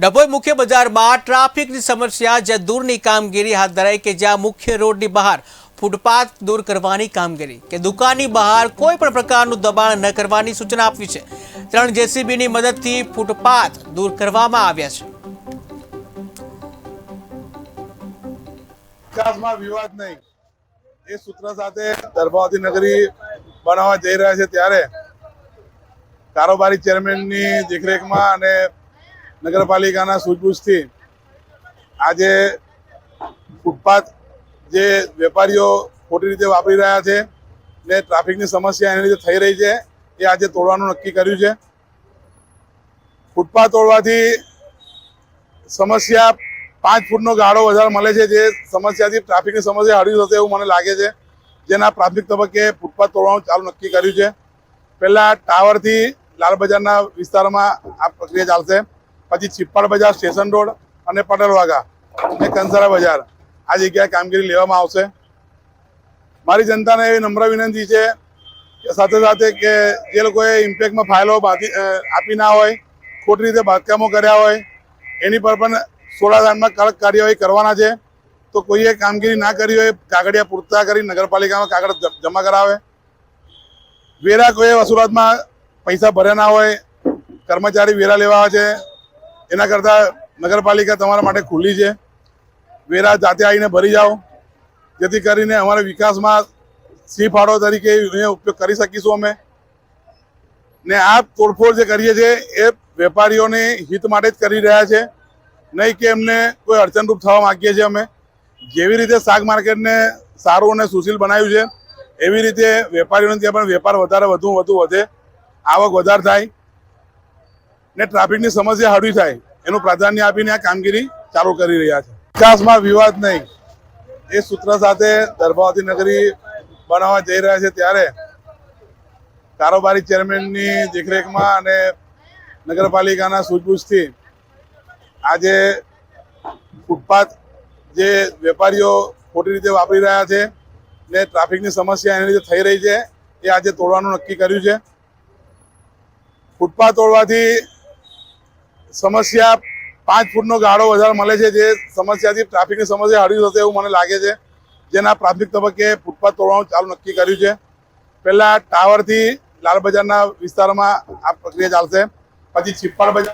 ડભોઈ મુખ્ય બજારમાં ટ્રાફિકની સમસ્યા, જ્યાં દૂરની કામગીરી હાથ ધરાઈ કે જ્યાં મુખ્ય રોડની બહાર ફૂટપાથ દૂર કરવાની કામગીરી, કે દુકાનની બહાર કોઈ પણ પ્રકારનું દબાણ ન કરવાની સૂચના આપવી છે. ત્રણ જેસીબીની મદદથી ફૂટપાથ દૂર કરવામાં આવ્યા છે. વિકાસમાં વિવાદ નહીં. એ સૂત્ર સાથે દર્ભાવતી નગરી બનાવવા જઈ રહ્યા છે ત્યારે. કારોબારી ચેરમેનની દેખરેખમાં અને નગરપાલિકાના સૂઝબૂછથી આજે ફૂટપાથ જે વેપારીઓ ખોટી રીતે વાપરી રહ્યા છે ને ટ્રાફિકની સમસ્યા એની રીતે થઈ રહી છે, એ આજે તોડવાનું નક્કી કર્યું છે. ફૂટપાથ તોડવાથી સમસ્યા પાંચ ફૂટનો ગાળો વધારે મળે છે, જે સમસ્યાથી ટ્રાફિકની સમસ્યા હળી થશે એવું મને લાગે છે. જેના પ્રાથમિક તબક્કે ફૂટપાથ તોડવાનું ચાલુ નક્કી કર્યું છે. પહેલાં ટાવરથી લાલ બજારના વિસ્તારમાં આ પ્રક્રિયા ચાલશે. પછી છિપ્પાડ બજાર, સ્ટેશન રોડ અને પટેલ વાગા અને કંસારા બજાર. આ જગ્યાએ કામગીરી લેવામાં આવશે. મારી જનતાને એવી નમ્ર વિનંતી છે સાથે સાથે કે જે લોકોએ ઇમ્પેક્ટમાં ફાઇલો બાંધી આપી ના હોય, ખોટી રીતે બાંધકામો કર્યા હોય, એની પર પણ સોળાદાનમાં કડક કાર્યવાહી કરવાના છે. તો કોઈએ કામગીરી ના કરી હોય, કાગળિયા પૂરતા કરી નગરપાલિકામાં કાગળ જમા કરાવે. વેરા કોઈ વસૂલાતમાં પૈસા ભર્યા ના હોય, કર્મચારી વેરા લેવા આવે છે એના કરતાં નગરપાલિકા તમારા માટે ખુલ્લી છે. વેરા જાતે આવીને ભરી જાઓ. જેથી કરીને અમારા વિકાસમાં સી ફાળો તરીકે ઉપયોગ કરી શકીશું અમે. ને આ તોડફોડ જે કરીએ છીએ એ વેપારીઓને હિત માટે જ કરી રહ્યા છે. નહીં કે એમને કોઈ અડચણરૂપ થવા માંગીએ છીએ અમે. જેવી રીતે શાક માર્કેટને સારું અને સુશીલ બનાવ્યું છે, એવી રીતે વેપારીઓને ત્યાં પણ વેપાર વધારે વધુ વધુ વધે. આવક વધારે થાય. ને ટ્રાફિકની સમસ્યા હળવી થાય. એનું પ્રાધાન્ય આપીને આ કામગીરી ચાલુ કરી રહ્યા છે. વિકાસમાં વિવાદ નહીં. એ સૂત્ર સાથે દર્ભાવતી નગરી બનાવવા જઈ રહ્યા છે ત્યારે કારોબારી ચેરમેનની દેખરેખમાં અને નગરપાલિકાના સૂઝબૂછથી આજે ફૂટપાથ જે વેપારીઓ ખોટી રીતે વાપરી રહ્યા છે ને ટ્રાફિકની સમસ્યા એની રીતે થઈ રહી છે, એ આજે તોડવાનું નક્કી કર્યું છે. ફૂટપાથ તોડવાથી સમસ્યા પાંચ ફૂટનો ગાળો વધારે મળે છે જે સમસ્યાથી ટ્રાફિકની સમસ્યા હળી થશે એવું મને લાગે છે. જેના પ્રાથમિક તબક્કે ફૂટપાથ તોડવાનું ચાલુ નક્કી કર્યું છે. પહેલાં ટાવરથી લાલ બજારના વિસ્તારમાં આ પ્રક્રિયા ચાલશે. પછી છિપ્પાડ બજાર